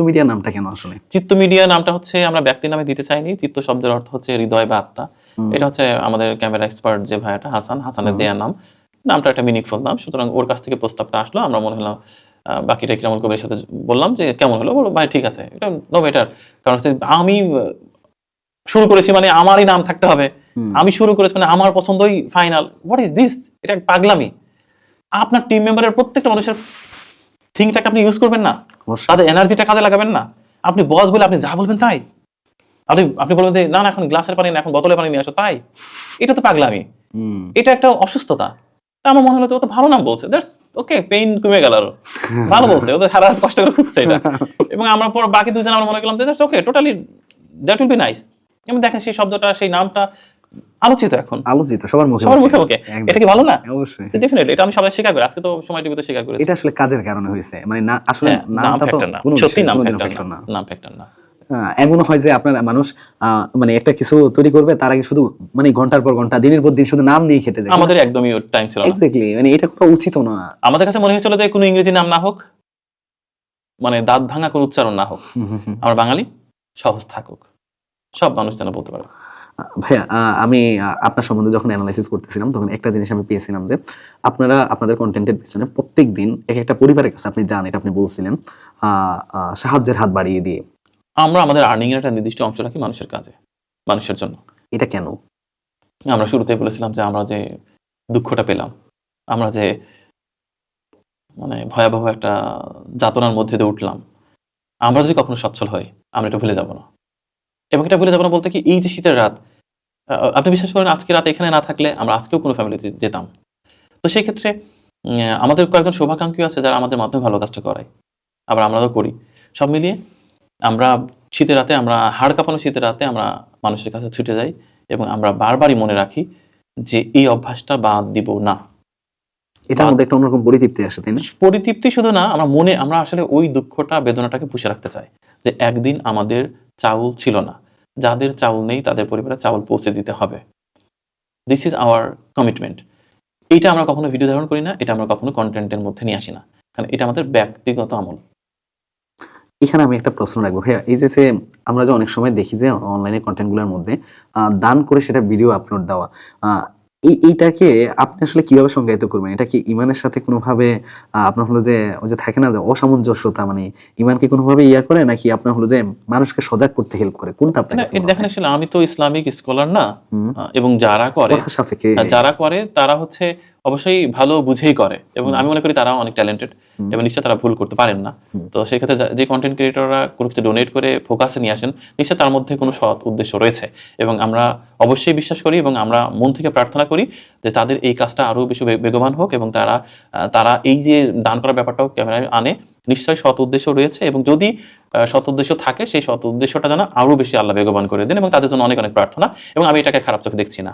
Media নামটা কেন আসলে? চিত্ত মিডিয়া নামটা হচ্ছে আমরা ব্যক্তির নামে দিতে চাইনি। চিত্ত শব্দের অর্থ হচ্ছে হৃদয় বা আত্মা। এটা হচ্ছে আমাদের ক্যামেরা এক্সপার্ট যে ভাইয়াটা হাসান হাসানের দেয়া নাম। নামটা একটা মিনিংফুল নাম। সুতরাং ওর কাছ থেকে প্রস্তাবটা আসলো। আমরা মনে হলো আহ, বাকিটা কিরামুল কবিরের সাথে বললাম যে কেমন হলো? বলো ভাই ঠিক আছে। এটা নো বেটার কারণ হচ্ছে আমি শুরু করেছি মানে আমারই নাম থাকতে হবে। আমি শুরু করেছি মানে আমার পছন্দই ফাইনাল হোয়াট ইজ দিস এটা পাগলামি। আপনার টিম মেম্বারের প্রত্যেকটা মানুষের থিংটাকে আপনি ইউজ করবেন না। তাদের এনার্জিটা কাজে লাগাবেন না। আপনি বস বলে আপনি যা বলবেন তাই। আপনি আপনি বলবেন না না এখন গ্লাসের পানি না এখন বোতলের পানি নিয়ে আসো। তাই। এটা তো পাগলামি। এটা একটা অসুস্থতা। তা আমার মনে হলো তো ভালো নাম বলছে। দ্যাটস ওকে পেইন কমে গেল আরও। ভালো বলছে। ওদের সারা কষ্ট করে খুঁজছে এটা। এবং আমরা পর বাকি দুজন আমরা মনে করলাম যে okay totally that will be nice এবং দেখেন সেই শব্দটা সেই নামটা আলোচিত এখন। আলোচিত সবার মুখে সবার মুখে। মুখে এটা কি ভালো না? অবশ্যই। ডেফিনেটলি এটা আমি সবাই স্বীকার করি। আজকে তো সময় টিভিতে স্বীকার করেছি। এটা আসলে কাজের কারণে হয়েছে। মানে না আসলে হ্যাঁ, নামটা তো কোনো সত্যি নাম ফ্যাক্টর না। নাম ফ্যাক্টর না। আহ, এমন হয় যে আপনার মানুষ মানে একটা কিছু তৈরি করবে তার আগে শুধু মানে ঘণ্টার পর ঘণ্টা দিনের পর দিন শুধু নাম নিয়ে খেটে যায়। আমাদের একদমই টাইম ছিল না। এক্স্যাক্টলি মানে এটা করা উচিত না। আমাদের কাছে মনে হয়েছিল যে কোনো ইংরেজি নাম না হোক মানে দাঁত ভাঙা কোনো উচ্চারণ না হোক আমার বাঙালি সহজ থাকুক। সব মানুষ যেন বলতে পারে। ভাইয়া আমি আপনার সম্বন্ধে যখন অ্যানালাইসিস করতেছিলাম তখন একটা জিনিস আমি পেয়েছিলাম যে আপনারা আপনাদের কন্টেন্টের পিছনে প্রত্যেক দিন এক একটা পরিবারের কাছে আপনি যান এটা আপনি বলছিলেন সাহায্যের হাত বাড়িয়ে দিয়ে। আমরা আমাদের আর্নিং এর একটা নির্দিষ্ট অংশ রাখি মানুষের কাজে মানুষের জন্য। এটা কেন? আমরা শুরুতেই বলেছিলাম যে আমরা যে দুঃখটা পেলাম আমরা যে মানে ভয়াবহ একটা যাতনার মধ্যে দিয়ে উঠলাম আমরা যদি কখনো সচ্ছল হই আমরা এটা ভুলে যাব না। এবং এটা ভুলে যাব না বলতে কি এই যে শীতের রাত আপনি বিশ্বাস করেন আজকে রাত এখানে না থাকলে আমরা আজকেও কোনো ফ্যামিলিতে যেতাম। তো সেই ক্ষেত্রে আমাদের কয়েকজন শুভাকাঙ্ক্ষী আছে যারা আমাদের মাধ্যমে ভালো কাজটা করায় আবার আমরাও করি। সব মিলিয়ে আমরা শীতের রাতে আমরা হাড় কাঁপানো শীতের রাতে আমরা মানুষের কাছে ছুটে যাই এবং আমরা বারবারই মনে রাখি যে এই অভ্যাসটা বাদ দিব না। এটা আমাদের একটা অন্যরকম পরিতৃপ্তি আসে তাই না? পরিতৃপ্তি শুধু না আমরা মনে আমরা আসলে ওই দুঃখটা বেদনাটাকে পুষে রাখতে চাই যে একদিন আমাদের চাউল ছিল না। যাদের চাউল নেই, তাদের পরিবারে চাউল পৌঁছে দিতে হবে। দিস ইজ আওয়ার কমিটমেন্ট এটা আমরা কখনো ভিডিও ধারণ করি না, এটা আমরা কখনো কন্টেন্টের মধ্যে নিয়ে আসি না। কারণ এটা আমাদের ব্যক্তিগত আমল। এখানে আমি একটা প্রশ্ন রাখব। ভাইয়া, এই যে সে আমরা যে অনেক সময় দেখি যে অনলাইনে কন্টেন্টগুলোর মধ্যে দান করে সেটা ভিডিও আপলোড দেওয়া এই এইটাকে আপনি আসলে কীভাবে সংজ্ঞায়িত করবেন? এটা কি ইমানের সাথে কোনোভাবে আপনার হলো যে ওই যে থাকে না যে অসামঞ্জস্যতা মানে ইমানকে কোনোভাবে ইয়া করে নাকি আপনার হলো যে মানুষকে সজাগ করতে হেল্প করে? কোনটা আপনার দেখেন আসলে আমি তো ইসলামিক স্কলার না এবং যারা করে যারা করে তারা হচ্ছে অবশ্যই ভালো বুঝেই করে এবং আমি মনে করি তারা অনেক ট্যালেন্টেড এবং নিশ্চয় তারা ভুল করতে পারেন না। তো সেক্ষেত্রে যা- যে কন্টেন্ট ক্রিয়েটররা কোনো কিছু ডোনেট করে ফোকাসে নিয়ে আসেন নিশ্চয় তার মধ্যে কোনো সৎ উদ্দেশ্য রয়েছে এবং আমরা অবশ্যই বিশ্বাস করি এবং আমরা মন থেকে প্রার্থনা করি যে তাদের এই কাজটা আরও বেশি বেগবান হোক এবং তারা তারা এই যে দান করার ব্যাপারটাও ক্যামেরায় আনে নিশ্চয়ই সৎ উদ্দেশ্য রয়েছে এবং যদি সৎ উদ্দেশ্য থাকে সেই সৎ উদ্দেশ্যটা যেন আরও বেশি আল্লাহ বেগবান করে দেন এবং তাদের জন্য অনেক অনেক প্রার্থনা এবং আমি এটাকে খারাপ চোখে দেখছি না।